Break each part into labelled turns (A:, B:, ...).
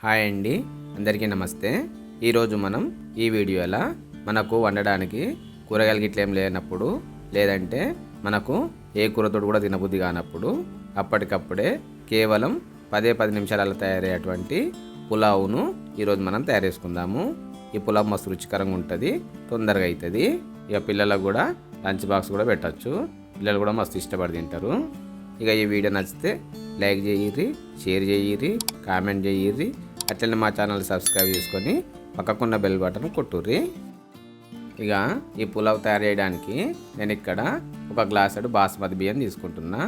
A: Hi అండి. అందరికీ నమస్తే. ఈరోజు మనం ఈ వీడియోలో మనకు వండడానికి కూరగాయలు గిట్ల ఏం లేనప్పుడు లేదంటే మనకు ఏ కూరతో కూడా తినబుద్ధి కానప్పుడు అప్పటికప్పుడే కేవలం పదే పది నిమిషాలలో తయారయ్యేటువంటి పులావును ఈరోజు మనం తయారు చేసుకుందాము. ఈ పులావ్ మస్తు రుచికరంగా ఉంటుంది తొందరగా అవుతుంది ఇక పిల్లలకు కూడా లంచ్ బాక్స్ కూడా పెట్టచ్చు. పిల్లలు కూడా మస్తు ఇష్టపడి తింటారు. ఇక ఈ వీడియో నచ్చితే లైక్ చేయిర్రి షేర్ చేయిర్రి కామెంట్ చేయిర్రి. అట్లనే మా ఛానల్ సబ్స్క్రైబ్ చేసుకొని పక్కకున్న బెల్ బటన్ కొట్టుర్రి. ఇక ఈ పులావ్ తయారు చేయడానికి నేను ఇక్కడ ఒక గ్లాసుడు బాస్మతి బియ్యం తీసుకుంటున్నా.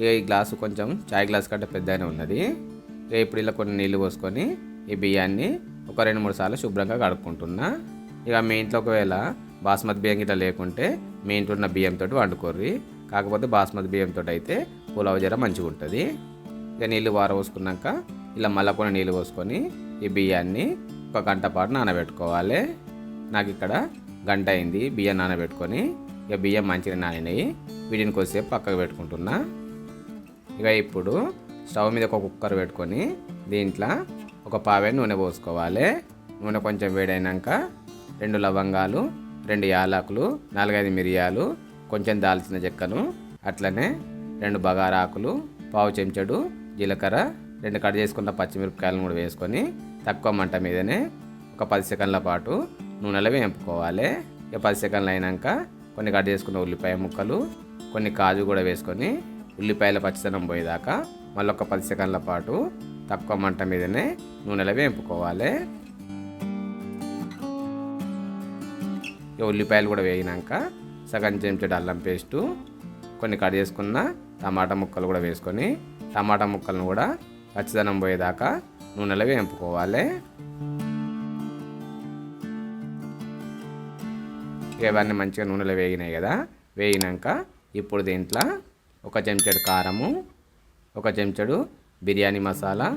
A: ఇక ఈ గ్లాసు కొంచెం చాయ్ గ్లాస్ కంటే పెద్దగానే ఉన్నది. ఇక ఇప్పుడు ఇలా కొన్ని నీళ్ళు పోసుకొని ఈ బియ్యాన్ని ఒక రెండు మూడు సార్లు శుభ్రంగా కడుక్కుంటున్నా. ఇక మీ ఇంట్లో ఒకవేళ బాస్మతి బియ్యం గిట్లా లేకుంటే మీ ఇంట్లో ఉన్న బియ్యంతో వండుకోర్రి. కాకపోతే బాస్మతి బియ్యంతో అయితే పులావ్ జర మంచిగా ఉంటుంది ఇక నీళ్ళు వార పోసుకున్నాక ఇలా మళ్ళీ కొన్ని నీళ్ళు పోసుకొని ఈ బియ్యాన్ని ఒక గంట పాటు నానబెట్టుకోవాలి. నాకు ఇక్కడ గంట అయింది బియ్యం నానబెట్టుకొని. ఇక బియ్యం మంచిగా నానినాయి. వీటిని కొద్దిసేపు పక్కకు పెట్టుకుంటున్నా. ఇక ఇప్పుడు స్టవ్ మీద ఒక కుక్కర్ పెట్టుకొని దీంట్లో ఒక పావే నూనె పోసుకోవాలి. నూనె కొంచెం వేడైనాక రెండు లవంగాలు రెండు యాలకులు నాలుగైదు మిరియాలు కొంచెం దాల్చిన చెక్కను అట్లనే రెండు బగారాకులు పావు చెంచడు జీలకర్ర రెండు కట్ చేసుకున్న పచ్చిమిరపకాయలను కూడా వేసుకొని తక్కువ మంట మీదనే ఒక పది సెకండ్ల పాటు నూనెలో వేపుకోవాలి. ఇక పది సెకండ్లు అయినాక కొన్ని కట్ చేసుకున్న ఉల్లిపాయ ముక్కలు కొన్ని కాజు కూడా వేసుకొని ఉల్లిపాయల పచ్చిదనం పోయేదాకా మళ్ళీ ఒక పది సెకండ్ల పాటు తక్కువ మంట మీదనే నూనెలో వేపుకోవాలి. ఇక ఉల్లిపాయలు కూడా వేగినాక సగం చెంచడు అల్లం పేస్టు కొన్ని కట్ చేసుకున్న టమాటా ముక్కలు కూడా వేసుకొని టమాటా ముక్కలను కూడా పచ్చదనం పోయేదాకా నూనెలో వేపుకోవాలి ఇవన్నీ మంచిగా నూనెలో వేగినాయి కదా. వేగినాక ఇప్పుడు దీంట్లో ఒక చెంచడు కారము ఒక చెంచడు బిర్యానీ మసాలా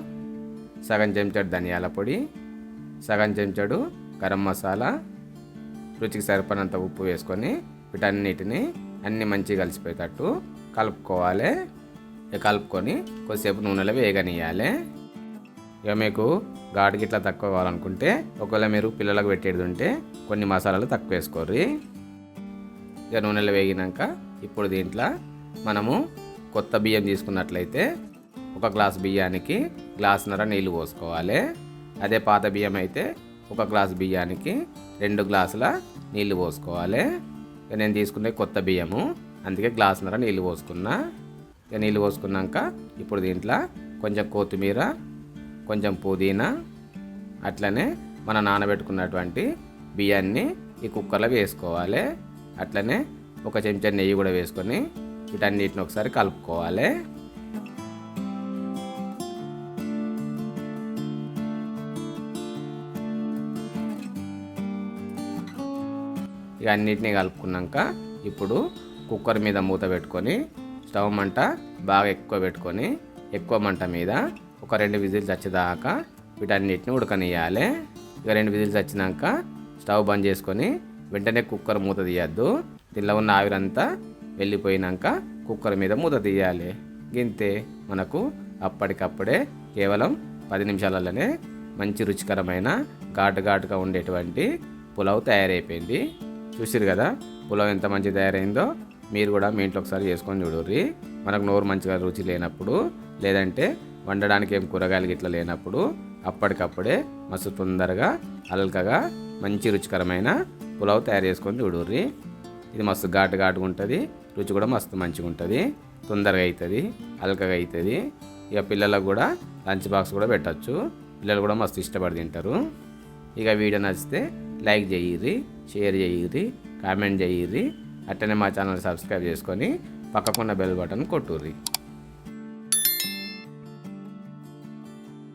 A: సగం చెంచడు ధనియాల పొడి సగం చెంచడు గరం మసాలా రుచికి సరిపడినంత ఉప్పు వేసుకొని వీటన్నిటిని అన్ని మంచిగా కలిసిపోయేటట్టు కలుపుకోవాలి. కలుపుకొని కొద్దిసేపు నూనెలో వేగనియాలి ఇక మీకు గాడికి ఇట్లా తక్కువ కావాలనుకుంటే ఒకవేళ మీరు పిల్లలకు పెట్టేది ఉంటే కొన్ని మసాలాలు తక్కువ వేసుకోర్రి. ఇక నూనెలో వేగినాక ఇప్పుడు దీంట్లో మనము కొత్త బియ్యం తీసుకున్నట్లయితే ఒక గ్లాస్ బియ్యానికి గ్లాసున్నర నీళ్ళు పోసుకోవాలి. అదే పాత బియ్యం అయితే ఒక గ్లాస్ బియ్యానికి రెండు గ్లాసుల నీళ్ళు పోసుకోవాలి. ఇక నేను తీసుకునే కొత్త బియ్యము అందుకే గ్లాసున్నర నీళ్ళు పోసుకున్నా. ఇక నీళ్ళు పోసుకున్నాక ఇప్పుడు దీంట్లో కొంచెం కొత్తిమీర కొంచెం పుదీనా అట్లనే మన నానబెట్టుకున్నటువంటి బియ్యాన్ని ఈ కుక్కర్లో వేసుకోవాలి. అట్లనే ఒక చెంచా నెయ్యి కూడా వేసుకొని వీటన్నిటిని ఒకసారి కలుపుకోవాలి. ఇక అన్నిటినీ కలుపుకున్నాక ఇప్పుడు కుక్కర్ మీద మూత పెట్టుకొని స్టవ్ మంట బాగా ఎక్కువ పెట్టుకొని ఎక్కువ మంట మీద ఒక రెండు విజిల్స్ వచ్చేదాకా వీటన్నిటిని ఉడకనియాలి ఇక రెండు విజిల్స్ వచ్చినాక స్టవ్ బంద్ చేసుకొని వెంటనే కుక్కర్ మూత తీయద్దు. దీనిలో ఉన్న ఆవిరంతా వెళ్ళిపోయినాక కుక్కర్ మీద మూత తీయాలి. గింతే మనకు అప్పటికప్పుడే కేవలం పది నిమిషాలలోనే మంచి రుచికరమైన ఘాటు ఘాటుగా ఉండేటువంటి పులావ్ తయారైపోయింది. చూసిరు కదా పులావ్ ఎంత మంచి తయారైందో? మీరు కూడా మీ ఇంట్లో ఒకసారి చేసుకొని చూడుర్రి. మనకు నోరు మంచిగా రుచి లేనప్పుడు లేదంటే వండడానికి ఏం కూరగాయలు గిట్లా లేనప్పుడు అప్పటికప్పుడే మస్తు తొందరగా అల్కగా మంచి రుచికరమైన పులావ్ తయారు చేసుకొని చూడుర్రి. ఇది మస్తు ఘాటు ఘాటుగా ఉంటుంది రుచి కూడా మస్తు మంచిగా ఉంటుంది తొందరగా అవుతుంది అల్కగా అవుతుంది ఇక పిల్లలకు కూడా లంచ్ బాక్స్ కూడా పెట్టచ్చు పిల్లలు కూడా మస్తు ఇష్టపడి తింటారు. ఇక వీడియో నచ్చితే లైక్ చేయిర్రి షేర్ చేయిర్రి కామెంట్ చేయిర్రి. అట్టనే మా ఛానల్ సబ్స్క్రైబ్ చేసుకొని పక్కకున్న బెల్ బటన్ కొట్టుర్రి.